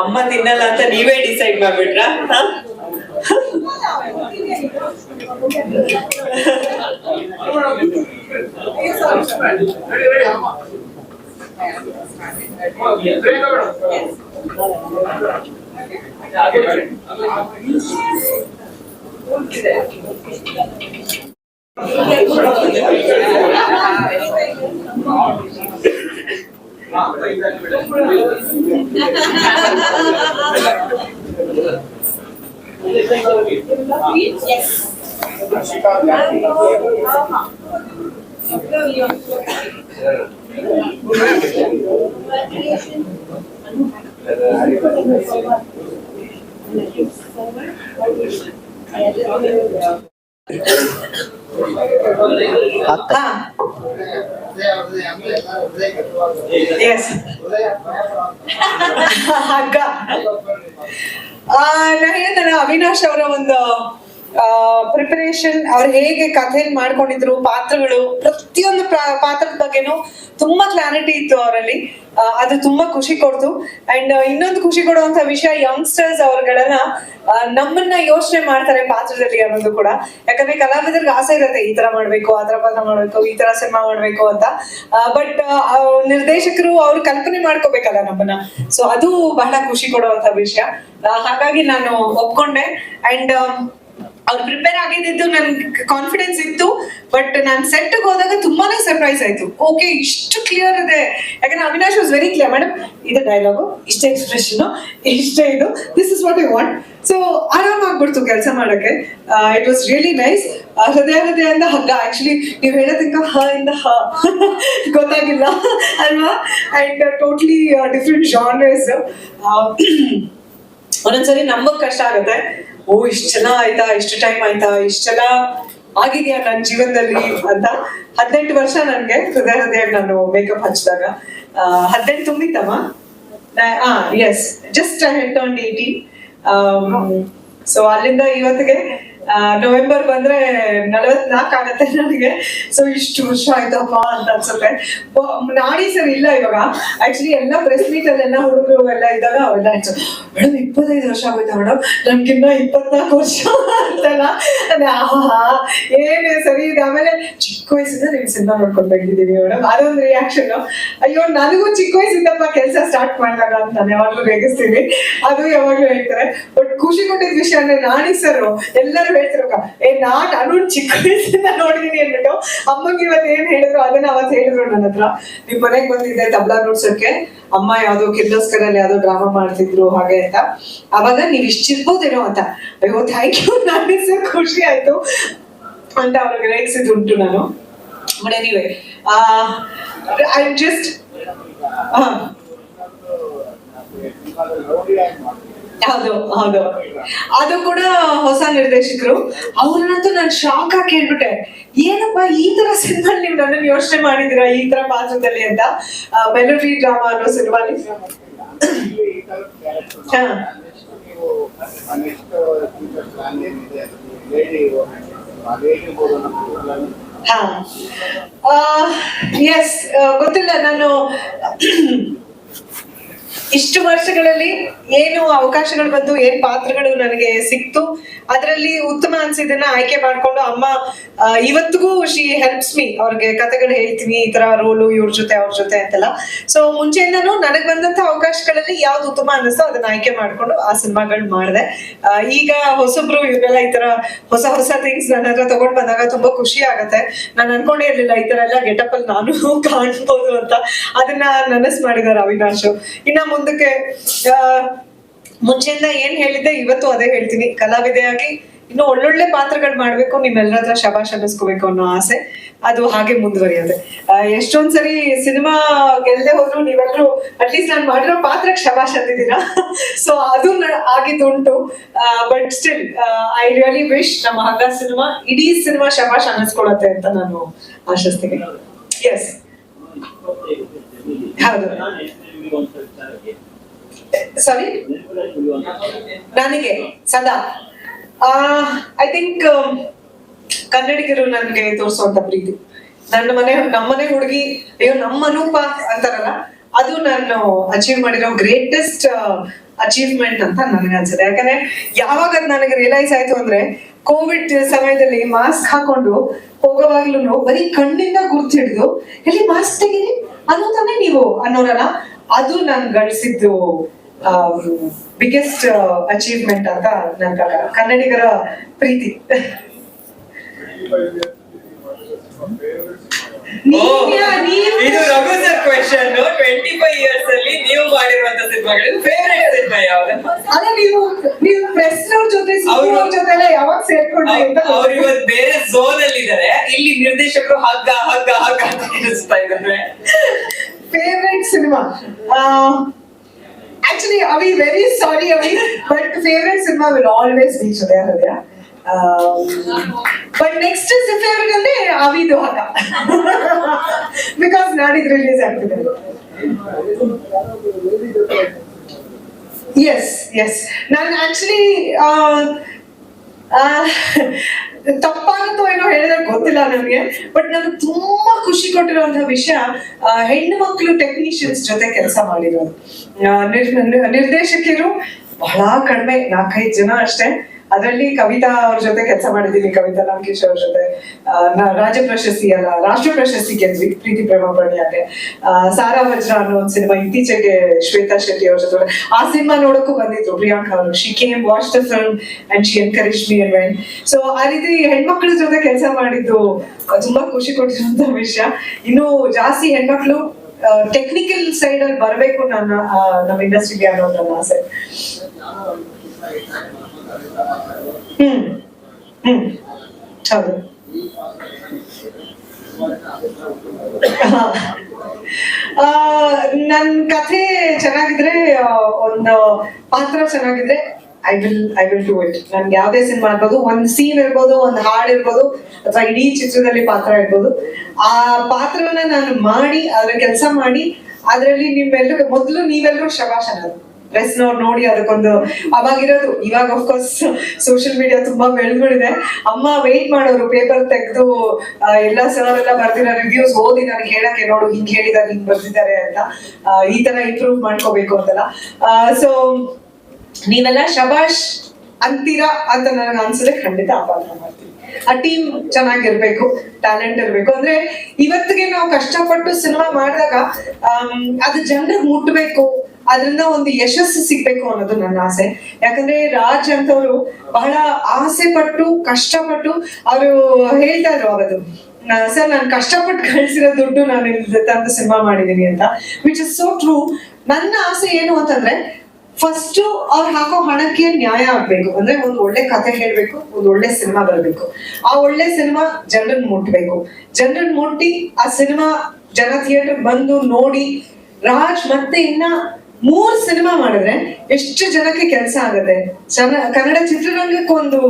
ಅಮ್ಮ ತಿನ್ನಲ್ಲ ಅಂತ ನೀವೇ ಡಿಸೈಡ್ ಮಾಡ್ಬಿಟ್ರಾ? ಹ? ಹಾ ಎಸ್ ಹಗ್ಗ. ಆ, ನಾ ಹೇಳ್ತಾನೆ ಅವಿನಾಶ್ ಅವರ ಒಂದು ಪ್ರಿಪರೇಷನ್ ಅವ್ರು ಹೇಗೆ ಕಥೆ ಮಾಡ್ಕೊಂಡಿದ್ರು, ಪಾತ್ರಗಳು, ಪ್ರತಿಯೊಂದು ಪ್ರಾ- ಪಾತ್ರದ ಬಗ್ಗೆನೂ ತುಂಬಾ ಕ್ಲಾರಿಟಿ ಇತ್ತು ಅವರಲ್ಲಿ. ಅದು ತುಂಬಾ ಖುಷಿ ಕೊಡ್ತು. ಅಂಡ್ ಇನ್ನೊಂದು ಖುಷಿ ಕೊಡುವಂತ ವಿಷಯ ಯಂಗ್ಸ್ಟರ್ಸ್ ಅವ್ರಗಳನ್ನ ನಮ್ಮನ್ನ ಯೋಚನೆ ಮಾಡ್ತಾರೆ ಪಾತ್ರದಲ್ಲಿ ಅನ್ನೋದು ಕೂಡ. ಯಾಕಂದ್ರೆ ಕಲಾವಿದರಿಗೆ ಆಸೆ ಇರುತ್ತೆ, ಈ ತರ ಮಾಡ್ಬೇಕು, ಆ ತರ ಪಾತ್ರ ಮಾಡ್ಬೇಕು, ಈ ತರ ಸಿನಿಮಾ ಮಾಡ್ಬೇಕು ಅಂತ. ಬಟ್ ನಿರ್ದೇಶಕರು ಅವ್ರು ಕಲ್ಪನೆ ಮಾಡ್ಕೋಬೇಕಲ್ಲ ನಮ್ಮನ್ನ. ಸೊ ಅದು ಬಹಳ ಖುಷಿ ಕೊಡುವಂತ ವಿಷಯ. ಹಾಗಾಗಿ ನಾನು ಒಪ್ಕೊಂಡೆ. ಅಂಡ್ ಅವ್ರು ಪ್ರಿಪೇರ್ ಆಗಿದ್ದು ನನ್ಗೆ ಕಾನ್ಫಿಡೆನ್ಸ್ ಇತ್ತು ಬಟ್ ನಾನು ಸೆಟ್ ಹೋದಾಗ ತುಂಬಾನೇ ಸರ್ಪ್ರೈಸ್ ಆಯ್ತು. ಓಕೆ ಇಷ್ಟು ಕ್ಲಿಯರ್ ಇದೆ. ಯಾಕಂದ್ರೆ Avinash was very clear madam ಇದೆ ಡೈಲಾಗು ಇಷ್ಟೇ ಎಕ್ಸ್ಪ್ರೆಷನ್ ಇಷ್ಟೇ ಇದು. This is what I want so ಆರಾಮ್ ಆಗ್ಬಿಡ್ತು ಕೆಲಸ ಮಾಡಕ್ಕೆ. ಇಟ್ ವಾಸ್ ರಿಯಲಿ ನೈಸ್ ಹೃದಯ ಹೃದಯ ಅಂದ ಹಗ್ಗ. ಆಕ್ಚುಲಿ ನೀವು ಹೇಳೋದಕ್ಕ ಹ ಇಂದ ಹ ಗೊತ್ತಾಗಿಲ್ಲ ಅಲ್ವಾ? ಅಂಡ್ ಟೋಟ್ಲಿ ಡಿಫ್ರೆಂಟ್ ಜಾನ್ರೇಸ್ ಒಂದೊಂದ್ಸರಿ ನಂಬಕ್ ಕಷ್ಟ ಆಗುತ್ತೆ. ಓ, ಇಷ್ಟು ಜನ ಆಯ್ತಾ, ಇಷ್ಟು ಟೈಮ್ ಆಯ್ತಾ, ಇಷ್ಟು ಜನ ಆಗಿದೆಯಾ ನನ್ನ ಜೀವನದಲ್ಲಿ ಅಂತ. ಹದಿನೆಂಟು ವರ್ಷ ನನಗೆ ಹೃದಯ ಹೃದಯ ನಾನು ಮೇಕಪ್ ಹಚ್ಚಿದಾಗ. ಹದಿನೆಂಟು ತುಂಬಿತ್ತಮ್ಮ? ಹಾ yes just I held on eighty so ಅಲ್ಲಿಂದ ಇವತ್ತಿಗೆ ನವೆಂಬರ್ ಬಂದ್ರೆ ನಲವತ್ನಾಲ್ಕು ಆಗತ್ತೆ ನನಗೆ. ಸೊ ಇಷ್ಟು ವರ್ಷ ಆಯ್ತಪ್ಪ ಅಂತ ಅನ್ಸುತ್ತೆ. ನಾಡಿ ಸರ್ ಇಲ್ಲ ಇವಾಗ. ಆಕ್ಚುಲಿ ಎಲ್ಲ ಪ್ರೆಸ್ ಮೀಟ್ ಅಲ್ಲೆಲ್ಲ ಹುಡುಗರು ಎಲ್ಲ ಇದ್ದಾಗ ಅವೆಲ್ಲ ಆಯ್ತು ಮೇಡಮ್, ಇಪ್ಪತ್ತೈದು ವರ್ಷ ಆಗೋಯ್ತಾ ಮೇಡಮ್? ನನ್ಗಿನ್ನ ಇಪ್ಪತ್ನಾಲ್ಕು ವರ್ಷ ಅಂತಲ್ಲ. ಆಹಾ, ಏನೇ ಸರಿ ಇದೆ. ಆಮೇಲೆ, ಚಿಕ್ಕ ವಯಸ್ಸಿಂದ ನೀವು ಸಿನಿಮಾ ನೋಡ್ಕೊಂಡು ಬಂದಿದ್ದೀವಿ ಮೇಡಮ್. ಅದೊಂದು ರಿಯಾಕ್ಷನ್ ಅಯ್ಯೋ, ನನಗೂ ಚಿಕ್ಕ ವಯಸ್ಸಿಂದಪ್ಪ ಕೆಲಸ ಸ್ಟಾರ್ಟ್ ಮಾಡಿದಾಗ ಅಂತ ನಾನು ಯಾವಾಗ್ಲೂ ಬೇಗಿಸ್ತೀನಿ. ಅದು ಯಾವಾಗ್ಲೂ ಹೇಳ್ತಾರೆ. ಬಟ್ ಖುಷಿ ಕೊಟ್ಟಿದ್ ವಿಷಯ ಅಂದ್ರೆ ನಾಣಿ ಸರ್, ಎಲ್ಲರೂ ಹೇಳ್ತಿರೋಕ ಏ, ನಾನ್ ಅರುಣ್ ಚಿಕ್ಕ ವಯಸ್ಸಿಂದ ನೋಡಿದೀನಿ ಅಂದ್ಬಿಟ್ಟು ಅಮ್ಮಂಗೆ ಇವತ್ತು ಏನ್ ಹೇಳಿದ್ರು, ಅದನ್ನ ಅವತ್ ಹೇಳಿದ್ರು ನನ್ನ ಹತ್ರ. ನಿಮ್ ಮನೆಗ್ ಬಂದಿದ್ದೆ ತಬ್ಲಾ ನೋಡ್ಸೋಕೆ. ಅಮ್ಮ ಯಾವ್ದೋ ಕಿರ್ಲೋಸ್ಕರ್ ಅಲ್ಲಿ ಯಾವ್ದೋ ಡ್ರಾಮಾ ಮಾಡ್ತಿದ್ರು, ಹಾಗೆ ಅಂತ. ಅವಾಗ ನೀವ್ ಇಷ್ಟಿರ್ಬೋದೇನೋ ಅಂತ. ಅಯ್ಯೋ ಥ್ಯಾಂಕ್ ಯು ನಾನು ಸರ್ ಖುಷಿ ಆಯ್ತು ಅಂತ ಅವ್ರಿಗೆ ರೇಗಿಸಿದುಂಟು ನಾನು. ಬಟ್ ಎನಿವೆ ಐ ಜಸ್ಟ್ ಹೌದು ಹೌದು. ಅದು ಕೂಡ ಹೊಸ ನಿರ್ದೇಶಕರು. ಅವ್ರನ್ನಂತೂ ನಾನು ಶಾಕ್ ಆಗಿ ಕೇಳ್ಬಿಟ್ಟೆ. ಏನಪ್ಪ ಈ ತರ ಸಿನಿಮಾ ನೀವು ನನ್ನನ್ನು ಯೋಚನೆ ಮಾಡಿದಿರಾ ಈ ತರ ಪಾತ್ರದಲ್ಲಿ ಅಂತ? ಮೆಲೋಡಿ ಡ್ರಾಮಾ ಅನ್ನೋ ಸಿನಿಮಾ ಎಸ್ ಗೊತ್ತಿಲ್ಲ ನಾನು ಇಷ್ಟು ವರ್ಷಗಳಲ್ಲಿ ಏನು ಅವಕಾಶಗಳು ಬಂದು, ಏನ್ ಪಾತ್ರಗಳು ನನಗೆ ಸಿಕ್ತು, ಅದರಲ್ಲಿ ಉತ್ತಮ ಅನ್ಸಿದ್ದನ್ನ ಆಯ್ಕೆ ಮಾಡ್ಕೊಂಡು ಅಮ್ಮ ಇವತ್ತಿಗೂ ಶಿ ಹೆಲ್ಪ್ಸ್ ಮೀ ಅವ್ರಿಗೆ ಕಥೆಗಳು ಹೇಳ್ತೀನಿ ಈ ತರ ರೋಲು, ಇವ್ರ ಜೊತೆ, ಅವ್ರ ಜೊತೆ ಅಂತೆಲ್ಲ. ಸೊ ಮುಂಚೆಯಿಂದನೂ ನನಗ್ ಬಂದಂತ ಅವಕಾಶಗಳಲ್ಲಿ ಯಾವ್ದು ಉತ್ತಮ ಅನ್ನಿಸ್ತೋ ಅದನ್ನ ಆಯ್ಕೆ ಮಾಡ್ಕೊಂಡು ಆ ಸಿನಿಮಾಗಳು ಮಾಡಿದೆ. ಈಗ ಹೊಸಬ್ರು ಇವ್ರೆಲ್ಲ ಈ ತರ ಹೊಸ ಹೊಸ ಥಿಂಗ್ಸ್ ನನ್ನ ಹತ್ರ ತಗೊಂಡ್ ಬಂದಾಗ ತುಂಬಾ ಖುಷಿ ಆಗತ್ತೆ. ನಾನು ಅನ್ಕೊಂಡೇ ಇರ್ಲಿಲ್ಲ, ಈ ತರ ಎಲ್ಲ ಗೆಟಪ್ ಅಲ್ಲಿ ನಾನು ಕಾಣ್ಬೋದು ಅಂತ. ಅದನ್ನ ನನಸ್ ಮಾಡಿದಾರೆ ಅವಿನಾಶ್. ಇನ್ನ ಮುಂದಕ್ಕೆ ಮುಂಚೆಯಿಂದ ಏನ್ ಹೇಳಿದ್ದೆ, ಇವತ್ತು ಅದೇ ಹೇಳ್ತೀನಿ. ಕಲಾವಿದೆಯಾಗಿ ಇನ್ನು ಒಳ್ಳೊಳ್ಳೆ ಪಾತ್ರಗಳು ಮಾಡ್ಬೇಕು ನಿಮ್ಮೆಲ್ಲರ ಹತ್ರ ಶಬಾಷ್ ಅನ್ನಿಸ್ಕೋಬೇಕು ಅನ್ನೋ ಆಸೆ. ಅದು ಹಾಗೆ ಮುಂದುವರಿಯುತ್ತೆ. ಎಷ್ಟೊಂದ್ ಸರಿ ಸಿನಿಮಾ ಗೆಲ್ಲದೆ ಹೋದ್ರು ನೀವೆಲ್ಲರೂ ಅಟ್ಲೀಸ್ಟ್ ನಾನು ಮಾಡಿರೋ ಪಾತ್ರಕ್ಕೆ ಶಬಾಷ್ ಅಂದಿದ್ದೀರಾ? ಸೊ ಅದು ಆಗಿದ್ದು ಆಗಿದ್ದುಂಟು. But still I really wish ನಮ್ಮ ಹಗ್ಗ ಸಿನಿಮಾ, ಇಡೀ ಸಿನಿಮಾ ಶಬಾಷ್ ಅನ್ನಿಸ್ಕೊಳತ್ತೆ ಅಂತ ನಾನು ಆಶಿಸ್ತೀನಿ. ಎಸ್ ಹೌದು. ಸಾರಿ ನನಗೆ, ಸದಾ. ಐ ಥಿಂಕ್ ಕನ್ನಡಿಗರು ನನಗೆ ತೋರಿಸುವಂತ ಪ್ರೀತಿ. ನನ್ನ ಮನೆ ನಮ್ಮನೆ ಹುಡುಗಿ, ಅಯ್ಯೋ, ನಮ್ಮ ಅನೂಪ ಅಂತಾರಲ್ಲ, ಅದು ನಾನು ಅಚೀವ್ ಮಾಡಿರೋ ಗ್ರೇಟೆಸ್ಟ್ ಅಚೀವ್ಮೆಂಟ್ ಅಂತ ನನಗೆ ಅನ್ಸುತ್ತೆ. ಯಾಕಂದ್ರೆ, ಯಾವಾಗ ಅದು ನನಗೆ ರಿಯಲೈಸ್ ಆಯ್ತು ಅಂದ್ರೆ ಕೋವಿಡ್ ಸಮಯದಲ್ಲಿ ಮಾಸ್ಕ್ ಹಾಕೊಂಡು ಹೋಗೋವಾಗ್ಲೂ ಬರೀ ಕಣ್ಣಿಂದ ಗುರ್ತಿಡಿದು ಎಲ್ಲಿ ಮಾಸ್ಕ್ ತೆಗೀರಿ? ಅನ್ನೋದನ್ನೇ ನೀವು ಅನ್ನೋರಲ್ಲ. ಅದು ನಾನು ಗಳಿಸಿದ್ದು ಬಿಗ್ಗೆಸ್ಟ್ ಅಚೀವ್ಮೆಂಟ್ ಅಂತ ನನ್ನ ಪ್ರಕಾರ. ಕನ್ನಡಿಗರ ಪ್ರೀತಿ. ಇದು Raghu sir question twenty five years ಅಲ್ಲಿ ನೀವು ಮಾಡಿರುವಂತ ಸಿನಿಮಾಗಳು ಫೇವರೇಟ್ ಸಿನಿಮಾ ಯಾವ್ದು? ಅಲ್ಲ ನೀವು ನೀವು ಪ್ರೆಸ್ ಅವ್ರ ಜೊತೆ ಅವ್ರು- ಜೊತೆ ಎಲ್ಲ ಯಾವಾಗ ಸೇರ್ಕೊಂಡ್ರಿ ಅಂತ ಅವ್ರು ಇವತ್ತು ಬೇರೆ ಝೋನ್ ಅಲ್ಲಿ ಇದಾರೆ ಇಲ್ಲಿ ನಿರ್ದೇಶಕರು ಹಗ್ಗ ಹಗ್ಗ ಹಗ್ಗ ಅಂತ ತಿಳಿಸ್ತಾ ಇದ್ದಾರೆ favourite cinema actually Avi very sorry Avi but favourite cinema will always be Hrudaya Hrudaya but next favourite ಅಂದ್ರೆ ಅವಿದು ಹಕ ಬಿಕಾಸ್ ನಾಡಿದ್ ರಿಲೀಸ್ ಆಗ್ತಿದೆ ಎಸ್ ಎಸ್ ನಾನು ಆಕ್ಚುಲಿ ತಪ್ಪಾಗುತ್ತೋ ಏನೋ ಹೇಳಿದ್ರೆ ಗೊತ್ತಿಲ್ಲ ನನಗೆ. ಬಟ್ ನನಗೆ ತುಂಬಾ ಖುಷಿ ಕೊಟ್ಟಿರುವಂತಹ ವಿಷಯ ಹೆಣ್ಣು ಮಕ್ಕಳು ಟೆಕ್ನಿಷಿಯನ್ಸ್ ಜೊತೆ ಕೆಲಸ ಮಾಡಿರೋದು. ನಿರ್ದೇಶಕಿಯರು ಬಹಳ ಕಡಿಮೆ ನಾಲ್ಕೈದು ಜನ ಅಷ್ಟೇ. ಅದರಲ್ಲಿ ಕವಿತಾ ಅವ್ರ ಜೊತೆ ಕೆಲಸ ಮಾಡಿದ್ದೀನಿ. ಕವಿತಾ ಲಂಕೇಶ್ ಅವ್ರ ಜೊತೆ. ರಾಜ್ಯ ಪ್ರಶಸ್ತಿ ಅಲ್ಲ ರಾಷ್ಟ್ರ ಪ್ರಶಸ್ತಿ ಗೆದ್ವಿ ಪ್ರೀತಿ ಪ್ರೇಮ ಪ್ರಣಯಾಗೆ ಆ, ಸಾರಾ ವಜ್ರ ಅನ್ನೋ ಒಂದು ಸಿನಿಮಾ ಇತ್ತೀಚೆಗೆ ಶ್ವೇತಾ ಶೆಟ್ಟಿ ಅವ್ರ ಜೊತೆ ಆ ಸಿನಿಮಾ ನೋಡಕ್ಕೂ ಬಂದಿತ್ತು ಪ್ರಿಯಾಂಕಾ ಅವರು. She came watch the film and she encourage me and when so ಆ ರೀತಿ ಹೆಣ್ಮಕ್ಳ ಜೊತೆ ಕೆಲಸ ಮಾಡಿದ್ದು ತುಂಬಾ ಖುಷಿ ಕೊಟ್ಟಿರುವಂತ ವಿಷಯ. ಇನ್ನು ಜಾಸ್ತಿ ಹೆಣ್ಮಕ್ಳು ಟೆಕ್ನಿಕಲ್ ಸೈಡ್ ಅಲ್ಲಿ ಬರಬೇಕು ನನ್ನ ನಮ್ಮ ಇಂಡಸ್ಟ್ರಿಗೆ ಅನ್ನೋ ನನ್ನ ಆಸೆ. ಹ್ಮ್ ಹ್ಮ್. ಹೌದು. ನನ್ ಕಥೆ ಚೆನ್ನಾಗಿದ್ರೆ ಒಂದು ಪಾತ್ರ ಚೆನ್ನಾಗಿದ್ರೆ I will I will do it ನನ್ಗೆ ಯಾವ್ದೇ ಸಿನಿಮಾ ಇರ್ಬೋದು, ಒಂದ್ ಸೀನ್ ಇರ್ಬೋದು, ಒಂದ್ ಹಾಡ್ ಇರ್ಬೋದು, ಅಥವಾ ಇಡೀ ಚಿತ್ರದಲ್ಲಿ ಪಾತ್ರ ಇರ್ಬೋದು. ಆ ಪಾತ್ರವನ್ನ ನಾನು ಮಾಡಿ ಅದ್ರ ಕೆಲಸ ಮಾಡಿ, ಅದ್ರಲ್ಲಿ ನಿಮ್ಮೆಲ್ಲರೂ ಮೊದಲು ನೀವೆಲ್ಲರೂ ಶಬಾಷ್ ಅನ್ನೋದು ಪ್ರೆಸ್ನವ್ರು ನೋಡಿ ಅದಕ್ಕೊಂದು ಅವಾಗಿರೋದು. ಇವಾಗ ಅಫ್ಕೋರ್ಸ್ ಸೋಷಿಯಲ್ ಮೀಡಿಯಾ ತುಂಬಾ ಬೆಳೆದ್ಬಿಡಿದೆ ಅಮ್ಮ ವೆಯ್ಟ್ ಮಾಡೋರು ಪೇಪರ್ ತೆಗೆದು ಎಲ್ಲಾ ಸರ್ ಬರ್ತಿರೋ ರಿವ್ಯೂಸ್ ಓದಿ ನನಗೆ ಹೇಳಕ್ಕೆ ನೋಡು, ಹಿಂಗ್ ಹೇಳಿದಾರೆ, ಹಿಂಗ್ ಬರ್ತಿದ್ದಾರೆ ಅಂತ. ಈ ತರ ಇಂಪ್ರೂವ್ ಮಾಡ್ಕೋಬೇಕು ಅಂತಲ್ಲ. ಸೊ ನೀವೆಲ್ಲ ಶಬಾಷ್ ಅಂತೀರಾ ಅಂತ ನನಗೆ ಅನ್ಸದೆ ಖಂಡಿತ ಅಪಾರ್ಥ ಆ ಟೀಮ್ ಚೆನ್ನಾಗಿರ್ಬೇಕು ಟ್ಯಾಲೆಂಟ್ ಇರ್ಬೇಕು. ಅಂದ್ರೆ ಇವತ್ತಿಗೆ ನಾವು ಕಷ್ಟಪಟ್ಟು ಸಿನಿಮಾ ಮಾಡಿದಾಗ ಅದು ಜನರಿಗೆ ಮುಟ್ಬೇಕು. ಅದರಿಂದ ಒಂದು ಯಶಸ್ಸು ಸಿಗ್ಬೇಕು ಅನ್ನೋದು ನನ್ನ ಆಸೆ. ಯಾಕಂದ್ರೆ ರಾಜ್ ಅಂತವ್ರು ಬಹಳ ಆಸೆ ಪಟ್ಟು ಕಷ್ಟಪಟ್ಟು ಅವರು ಹೇಳ್ತಾ ಇದ್ರು ಅವತ್ತು ಸರ್, ನಾನು ಕಷ್ಟಪಟ್ಟು ಕಳಿಸಿರೋ ದುಡ್ಡು ನಾನು ತಂದು ಸಿನಿಮಾ ಮಾಡಿದೀನಿ ಅಂತ. ವಿಚ್ ಇಸ್ ಸೋ ಟ್ರೂ ನನ್ನ ಆಸೆ ಏನು ಅಂತಂದ್ರೆ ಫಸ್ಟ್ ಅವ್ರು ಹಾಕೋ ಹಣಕ್ಕೆ ನ್ಯಾಯ ಆಗ್ಬೇಕು. ಅಂದ್ರೆ ಒಂದು ಒಳ್ಳೆ ಕಥೆ ಹೇಳ್ಬೇಕು, ಒಂದು ಒಳ್ಳೆ ಸಿನಿಮಾ ಬರಬೇಕು. ಆ ಒಳ್ಳೆ ಸಿನಿಮಾ ಜನರನ್ನ ಮುಟ್ಬೇಕು. ಜನರನ್ನ ಮುಟ್ಟಿ ಆ ಸಿನಿಮಾ ಜನ ಥಿಯೇಟರ್ ಬಂದು ನೋಡಿ ರಾಜ್ ಮತ್ತೆ ಇನ್ನ ಮೂರ್ ಸಿನಿಮಾ ಮಾಡಿದ್ರೆ ಎಷ್ಟು ಜನಕ್ಕೆ ಕೆಲಸ ಆಗತ್ತೆ? ಕನ್ನಡ ಚಿತ್ರರಂಗಕ್ಕೆ ಒಂದು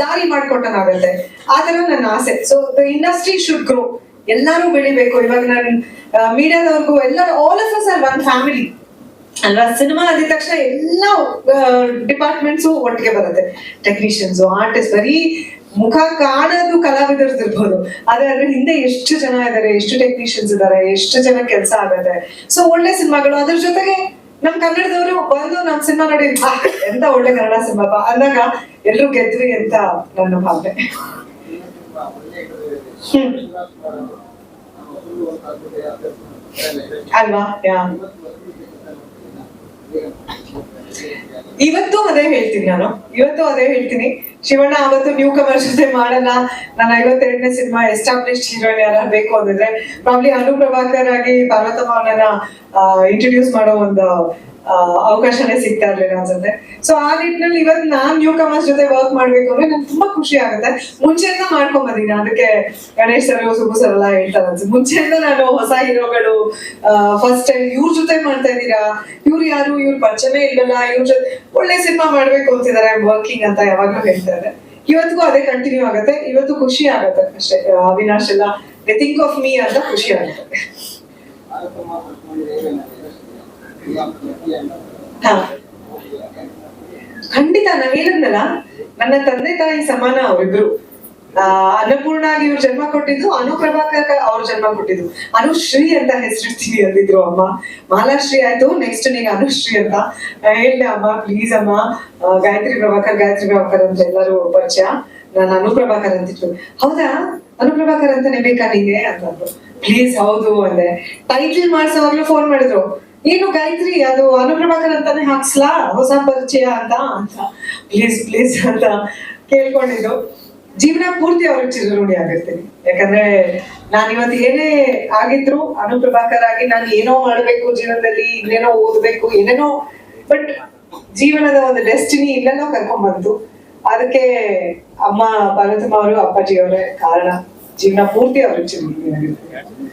ದಾರಿ ಮಾಡ್ಕೊಟ್ಟನಾಗತ್ತೆ ಆತರ ನನ್ನ ಆಸೆ. So the industry should grow ಎಲ್ಲಾರು ಬೆಳಿಬೇಕು. ಇವಾಗ ನಾನು ಮೀಡಿಯಾದವ್ರಿಗೂ ಎಲ್ಲರೂ all of us are one family ಅಲ್ವಾ? ಸಿನಿಮಾ ಅಂದ ತಕ್ಷಣ ಎಲ್ಲ ಡಿಪಾರ್ಟ್ಮೆಂಟ್ಸು ಒಟ್ಟಿಗೆ ಬರುತ್ತೆ. ಟೆಕ್ನಿಷಿಯನ್ಸ್ ಆರ್ಟಿಸ್ಟ್ ಬರೀ ಮುಖ ಕಾಣೋದು ಕಲಾವಿದರ್ದಿರ್ಬೋದು ಆದ್ರೆ ಅದ್ರ ಹಿಂದೆ ಎಷ್ಟು ಜನ ಇದಾರೆ ಎಷ್ಟು ಟೆಕ್ನಿಷಿಯನ್ಸ್ ಇದಾರೆ ಎಷ್ಟು ಜನ ಕೆಲಸ ಆಗತ್ತೆ. ಸೊ ಒಳ್ಳೆ ಸಿನಿಮಾಗಳು ಅದ್ರ ಜೊತೆಗೆ ನಮ್ ಕನ್ನಡದವರು ಬಂದು ನಮ್ ಸಿನಿಮಾ ನೋಡಿ "ಆ, ಎಂತ ಒಳ್ಳೆ ಕನ್ನಡ ಸಿನಿಮಾ ಅಂದಾಗ ಎಲ್ರು ಗೆದ್ವಿ ಅಂತ ನನ್ನ ಭಾವನೆ. ಅಲ್ವಾ? ಯಾ. ಇವತ್ತು ಅದೇ ಹೇಳ್ತೀನಿ ನಾನು. ಇವತ್ತು ಅದೇ ಹೇಳ್ತೀನಿ. ಶಿವಣ್ಣ ಅವತ್ತು ನ್ಯೂ ಕಮರ್ ಜೊತೆ ಮಾಡಲ್ಲ. ನನ್ನ ಐವತ್ತೆರಡನೇ ಸಿನಿಮಾ ಎಸ್ಟಾಬ್ಲಿಷ್ ಹೀರೋಯಿನ್ ಯಾರು ಬೇಕು ಅಂದಿದ್ರೆ ಪ್ರಾಬ್ಲಿ ಅನು ಪ್ರಭಾಕರ್ ಆಗಿ ಪಾರ್ವತಮ್ಮ ಇಂಟ್ರೊಡ್ಯೂಸ್ ಮಾಡೋ ಒಂದು ಅವಕಾಶನೇ ಸಿಗ್ತಾ ಇರ್ಲಿಲ್ಲ ಅನ್ಸುತ್ತೆ ಸೊ ಆ ನಿಟ್ಟಿನಲ್ಲಿ ಇವತ್ತು ನಾನ್ ನ್ಯೂ ಕಮರ್ಸ್ ಜೊತೆ ವರ್ಕ್ ಮಾಡ್ಬೇಕು ಅಂದ್ರೆ ನಂಗೆ ತುಂಬಾ ಖುಷಿ ಆಗುತ್ತೆ. ಮುಂಚೆಯಿಂದ ಮಾಡ್ಕೊಂಡ್ ಅದಕ್ಕೆ ಗಣೇಶ್ ಸರ್ ಸುಬ್ಬು ಸರ್ ಎಲ್ಲ ಹೇಳ್ತಾರೆ ಅನ್ಸುತ್ತೆ ಮುಂಚೆಯಿಂದ ನಾನು ಹೊಸ ಹೀರೋಗಳು ಫಸ್ಟ್ ಟೈಮ್ ಇವ್ರ ಜೊತೆ ಮಾಡ್ತಾ ಇದ್ದೀರಾ? ಇವ್ರು ಯಾರು? ಇವ್ರ ಪರಿಚಯನೇ ಇಲ್ಲಲ್ಲ ಇವ್ರ ಜೊತೆ ಒಳ್ಳೆ ಸಿನಿಮಾ ಮಾಡ್ಬೇಕು ಅಂತಿದ್ದಾರೆ. ವರ್ಕಿಂಗ್ ಅಂತ ಯಾವಾಗ್ಲೂ ಹೇಳ್ತಾರೆ. ಇವತ್ತಿಗೂ ಅದೇ ಕಂಟಿನ್ಯೂ ಆಗುತ್ತೆ. ಇವತ್ತು ಖುಷಿ ಆಗುತ್ತೆ ಅಷ್ಟೇ. ಅವಿನಾಶ್ ಎಲ್ಲ ಥಿಂಕ್ ಆಫ್ ಮೀ ಅಂತ ಖುಷಿ ಆಗುತ್ತೆ. ಖಂಡಿತ ನಾನು ಹೇಳಿದ್ನಲ್ಲ, ನನ್ನ ತಂದೆ ತಾಯಿ ಸಮಾನ ಅವರಿಬ್ರು. ಆ ಅನ್ನಪೂರ್ಣ ಆಗಿ ಇವ್ರು ಜನ್ಮ ಕೊಟ್ಟಿದ್ದು ಅನು ಪ್ರಭಾಕರ್ ಅವ್ರ ಜನ್ಮ ಕೊಟ್ಟಿದ್ದು. ಅನುಶ್ರೀ ಅಂತ ಹೆಸರಿಡ್ತೀನಿ ಅಂದಿದ್ರು ಅಮ್ಮ. ಮಾಲಾಶ್ರೀ ಆಯ್ತು ನೆಕ್ಸ್ಟ್ ನೀನ್ ಅನುಶ್ರೀ ಅಂತ. ಹೇಳ್ದೆ, ಅಮ್ಮ ಪ್ಲೀಸ್ ಅಮ್ಮ ಗಾಯತ್ರಿ ಪ್ರಭಾಕರ್ ಗಾಯತ್ರಿ ಪ್ರಭಾಕರ್ ಅಂತ ಎಲ್ಲರೂ ಪರಿಚಯ. ನಾನು ಅನುಪ್ರಭಾಕರ್ ಅಂತಿದ್ರು ಹೌದಾ? ಅನುಪ್ರಭಾಕರ್ ಅಂತ ಬೇಕಾ ನಿಂಗೆ? ಅಂತಂದ್ರು. ಪ್ಲೀಸ್ ಹೌದು, ಅಂದೆ. ಟೈಟಲ್ ಮಾಡ್ಸೋವಾಗ್ಲೂ ಫೋನ್ ಮಾಡಿದ್ರು. ಏನು ಗಾಯತ್ರಿ, ಅದು ಅನುಪ್ರಭಾಕರ್ ಅಂತಾನೆ ಹಾಕ್ಸ್ಲಾ? ಹೊಸ ಪರಿಚಯ ಅಂತ ಅಂತ. ಪ್ಲೀಸ್ ಪ್ಲೀಸ್ ಅಂತ ಕೇಳ್ಕೊಂಡಿದ್ದು. ಜೀವನ ಪೂರ್ತಿ ಅವ್ರಿಗೆ ಚಿರಋಣಿ ಆಗಿರ್ತೀನಿ ಯಾಕಂದ್ರೆ ನಾನು ಇವತ್ತು ಏನೇ ಆಗಿದ್ರು, ಅನುಪ್ರಭಾಕರ್ ಆಗಿ ನಾನು ಏನೋ ಮಾಡಬೇಕು ಜೀವನದಲ್ಲಿ, ಇನ್ನೇನೋ ಓದ್ಬೇಕು, ಏನೇನೋ ಬಟ್ ಜೀವನದ ಒಂದು ಡೆಸ್ಟಿನಿ ಇಲ್ಲೆಲ್ಲೋ ಕರ್ಕೊಂಡ್ ಬಂತು ಅದಕ್ಕೆ ಅಮ್ಮ ಪಾರ್ವತಮ್ಮ ಅವರು ಅಪ್ಪಾಜಿ ಅವರೇ ಕಾರಣ. ಜೀವನ ಪೂರ್ತಿ ಅವ್ರಿಗೆ ಚಿರಋಣಿ ಆಗಿರ್ತೀನಿ